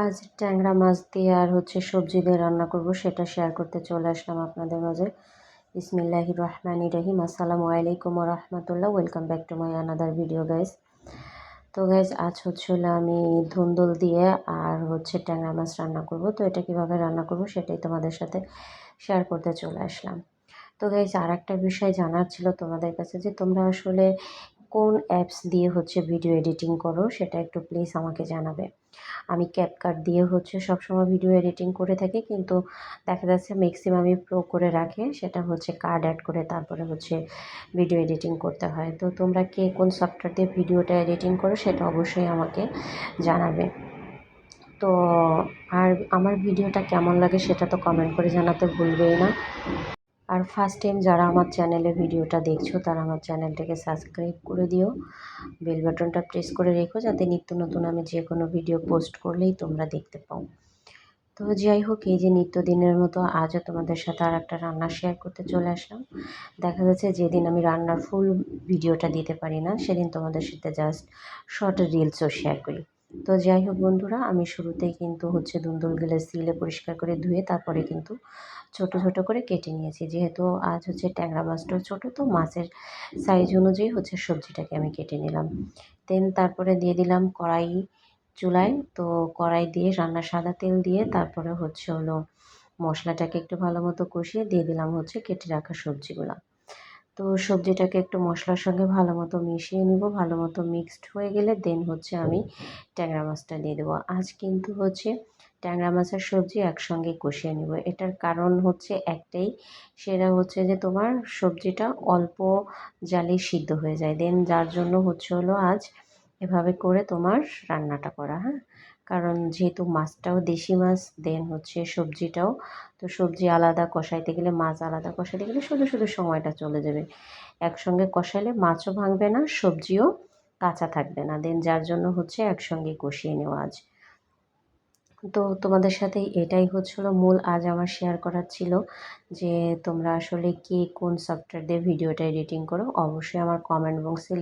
আজ ট্যাংরা মাছ দিয়ে আর হচ্ছে সবজি দিয়ে রান্না করব, সেটা শেয়ার করতে চলে আসলাম আপনাদের মাঝে। ইসমিল্লাহি রহমানি রহিম। আসসালামু আলাইকুম রহমতুল্লাহ। Welcome back to my another video guys তো গাইজ আজ হচ্ছে আমি ধুন্দুল দিয়ে আর হচ্ছে ট্যাংরা মাছ রান্না করব। তো এটা কীভাবে রান্না করব সেটাই তোমাদের সাথে শেয়ার করতে চলে আসলাম। তো গাইজ আর একটা বিষয় জানার ছিল তোমাদের কাছে যে তোমরা আসলে কোন অ্যাপস দিয়ে হচ্ছে ভিডিও এডিটিং করো, সেটা একটু প্লিজ আমাকে জানাবে। আমি ক্যাপকাট দিয়ে হচ্ছে সবসময় ভিডিও এডিটিং করে থাকি, কিন্তু দেখা যাচ্ছে ম্যাক্সিমামই প্রো করে রাখে, সেটা হচ্ছে কার্ড অ্যাড করে তারপরে হচ্ছে ভিডিও এডিটিং করতে হয়। তো তোমরা কে কোন সফটওয়্যার দিয়ে ভিডিওটা এডিটিং করো, সেটা অবশ্যই আমাকে জানাবে। তো আর আমার ভিডিওটা কেমন লাগে, সেটা তো কমেন্ট করে জানাতে ভুলবেই না। আর ফার্স্ট টাইম যারা আমার চ্যানেলে ভিডিওটা দেখছ, তারা আমার চ্যানেলটাকে সাবস্ক্রাইব করে দিও। বেল বাটনটা প্রেস করে রেখো যাতে নিত্য নতুন আমি যে কোনো ভিডিও পোস্ট করলেই তোমরা দেখতে পাও। তো যাই হোক, এই যে নিত্যদিনের মতো আজও তোমাদের সাথে আর একটা রান্না শেয়ার করতে চলে আসলাম। দেখা যাচ্ছে যেদিন আমি রান্নার ফুল ভিডিওটা দিতে পারি না, সেদিন তোমাদের সাথে জাস্ট শর্ট রিলসও শেয়ার করি। তো যাই হোক বন্ধুরা, আমি শুরুতেই কিন্তু হচ্ছে দুন্দুল দুন্দুলগুলো সিলে পরিষ্কার করে ধুয়ে তারপরে কিন্তু ছোট ছোট করে কেটে নিয়েছি। যেহেতু আজ হচ্ছে ট্যাংরা মাছটাও ছোটো, তো মাছের সাইজ অনুযায়ী হচ্ছে সবজিটাকে আমি কেটে নিলাম। দেন তারপরে দিয়ে দিলাম কড়াই চুলায়, তো কড়াই দিয়ে রান্না সাদা তেল দিয়ে তারপরে হচ্ছে হলো মশলাটাকে একটু ভালো মতো কষিয়ে দিয়ে দিলাম হচ্ছে কেটে রাখা সবজিগুলো। তো সবজিটাকে একটু মশলার সঙ্গে ভালো মতো মিশিয়ে নিব, ভালো মতো মিক্সড হয়ে গেলে দেন হচ্ছে আমি ট্যাংরা মাছটা দিয়ে দেবো। আজ কিন্তু হচ্ছে ট্যাংরা মাছের সবজি একসঙ্গে কষিয়ে নিব। এটার কারণ হচ্ছে একটাই, সেটা হচ্ছে যে তোমার সবজিটা অল্প জালে সিদ্ধ হয়ে যায়। দেন যার জন্য হচ্ছে হলো আজ এভাবে করে তোমার রান্নাটা করা হ্যাঁ? কারণ যেহেতু মাছটাও দেশি মাছ, দেন হচ্ছে সবজিটাও, তো সবজি আলাদা কষাইতে গেলে মাছ আলাদা কষাইতে গেলে শুধু শুধু সময়টা চলে যাবে। একসঙ্গে কষাইলে মাছও ভাঙবে না, সবজিও কাঁচা থাকবে না, দেন যার জন্য হচ্ছে একসঙ্গে কষিয়ে নেওয়া আজ তো তোমাদের সাথে এটাই হচ্ছিল মূল আজ আমার শেয়ার করার ছিল যে তোমরা আসলে কে কোন সফটওয়্যার দিয়ে ভিডিওটা এডিটিং করো, অবশ্যই আমার কমেন্ট বক্সে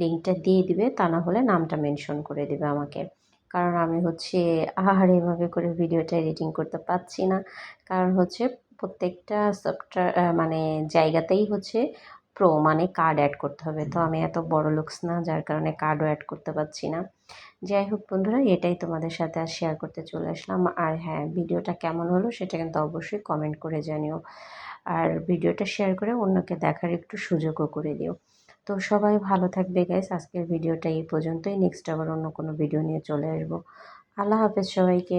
লিঙ্কটা দিয়ে দিবে, তা না হলে নামটা মেনশন করে দিবে আমাকে। কারণ আমি হচ্ছে আর এভাবে করে ভিডিওটা এডিটিং করতে পারছি না। কারণ হচ্ছে প্রত্যেকটা সফটওয়্যার মানে জায়গাতেই হচ্ছে প্রো মানে কার্ড অ্যাড করতে হবে। তো আমি এত বড় লুকস না, যার কারণে কার্ডও অ্যাড করতে পারছি না। যাই হোক বন্ধুরা, এটাই তোমাদের সাথে আর শেয়ার করতে চলে আসলাম। আর হ্যাঁ ভিডিওটা কেমন হলো সেটা কিন্তু অবশ্যই কমেন্ট করে জানিও। আর ভিডিওটা শেয়ার করে অন্যকে দেখার একটু সুযোগও করে দিও। তো সবাই ভালো থাকবে গাইস আজকের ভিডিওটা এই পর্যন্তই। নেক্সট আবার অন্য কোনো ভিডিও নিয়ে চলে আসব। আল্লাহ হাফেজ সবাইকে।